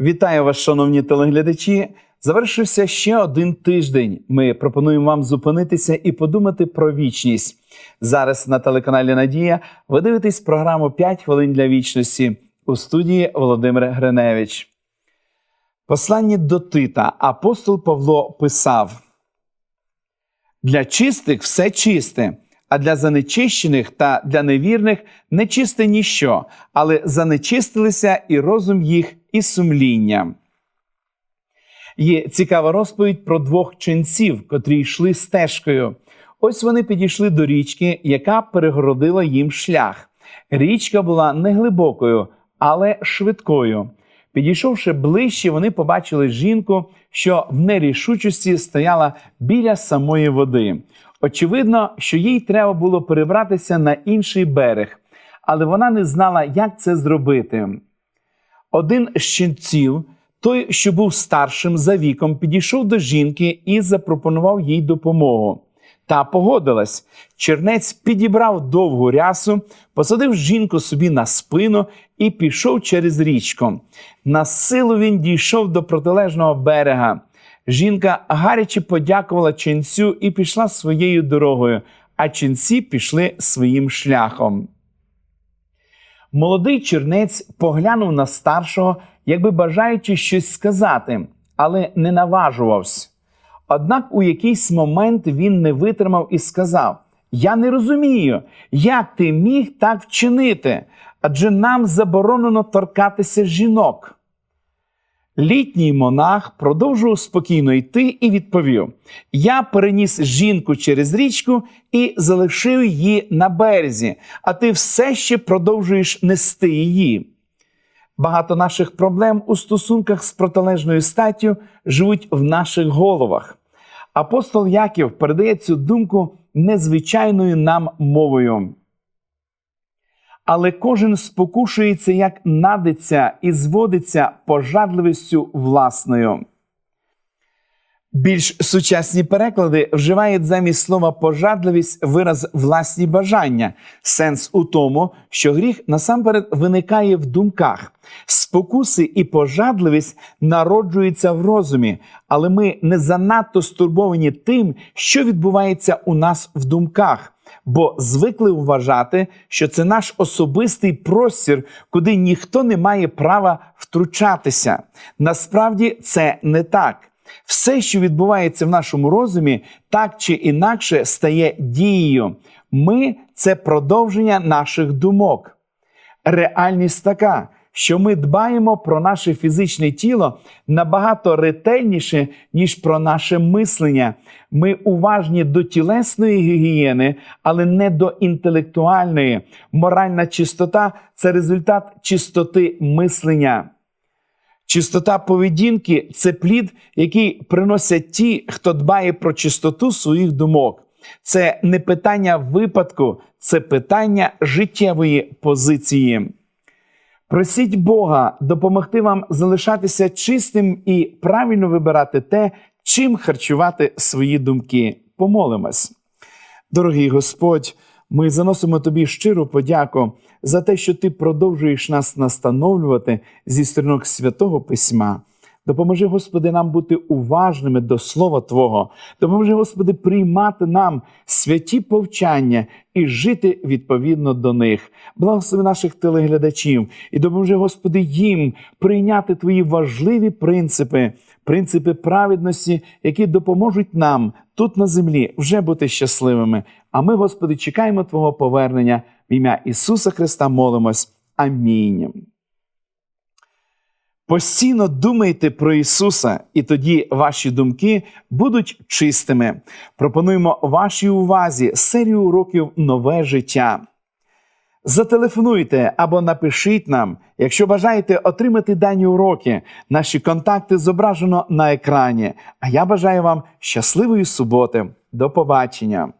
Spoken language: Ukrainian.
Вітаю вас, шановні телеглядачі. Завершився ще один тиждень. Ми пропонуємо вам зупинитися і подумати про вічність. Зараз на телеканалі Надія ви дивитесь програму «5 хвилин для вічності у студії Володимир Гриневич. Посланні до Тита апостол Павло писав: Для чистих все чисте, а для занечищених та для невірних нечисте ніщо, але занечистилися і розум їх, і сумління. Є цікава розповідь про двох ченців, котрі йшли стежкою. Ось вони підійшли до річки, яка перегородила їм шлях. Річка була не глибокою, але швидкою. Підійшовши ближче, вони побачили жінку, що в нерішучості стояла біля самої води. Очевидно, що їй треба було перебратися на інший берег, але вона не знала, як це зробити. Один з ченців, той, що був старшим за віком, підійшов до жінки і запропонував їй допомогу. Та погодилась. Чернець підібрав довгу рясу, посадив жінку собі на спину і пішов через річку. На силу він дійшов до протилежного берега. Жінка гаряче подякувала ченцю і пішла своєю дорогою, а ченці пішли своїм шляхом. Молодий чернець поглянув на старшого, якби бажаючи щось сказати, але не наважувався. Однак у якийсь момент він не витримав і сказав: Я не розумію, як ти міг так вчинити, адже нам заборонено торкатися жінок. Літній монах продовжував спокійно йти і відповів: Я переніс жінку через річку і залишив її на березі, а ти все ще продовжуєш нести її. Багато наших проблем у стосунках з протилежною статтю живуть в наших головах. Апостол Яків передає цю думку незвичайною нам мовою. Але кожен спокушується, як надиться і зводиться пожадливістю власною. Більш сучасні переклади вживають замість слова пожадливість вираз власні бажання. Сенс у тому, що гріх насамперед виникає в думках. Спокуси і пожадливість народжуються в розумі, але ми не занадто стурбовані тим, що відбувається у нас в думках. Бо звикли вважати, що це наш особистий простір, куди ніхто не має права втручатися. Насправді це не так. Все, що відбувається в нашому розумі, так чи інакше стає дією. Ми це продовження наших думок. Реальність така, що ми дбаємо про наше фізичне тіло набагато ретельніше, ніж про наше мислення. Ми уважні до тілесної гігієни, але не до інтелектуальної. Моральна чистота це результат чистоти мислення. Чистота поведінки це плід, який приносять ті, хто дбає про чистоту своїх думок. Це не питання випадку, це питання життєвої позиції. Просіть Бога допомогти вам залишатися чистим і правильно вибирати те, чим харчувати свої думки. Помолимось. Дорогий Господь, ми заносимо тобі щиру подяку за те, що ти продовжуєш нас настановлювати зі сторінок святого письма. Допоможи, Господи, нам бути уважними до Слова Твого. Допоможи, Господи, приймати нам святі повчання і жити відповідно до них. Благослови наших телеглядачів і допоможи, Господи, їм прийняти Твої важливі принципи, принципи праведності, які допоможуть нам тут на землі вже бути щасливими. А ми, Господи, чекаємо Твого повернення в ім'я Ісуса Христа молимось. Амінь. Постійно думайте про Ісуса, і тоді ваші думки будуть чистими. Пропонуємо вашій увазі серію уроків Нове життя. Зателефонуйте або напишіть нам, якщо бажаєте отримати дані уроки. Наші контакти зображено на екрані. А я бажаю вам щасливої суботи. До побачення!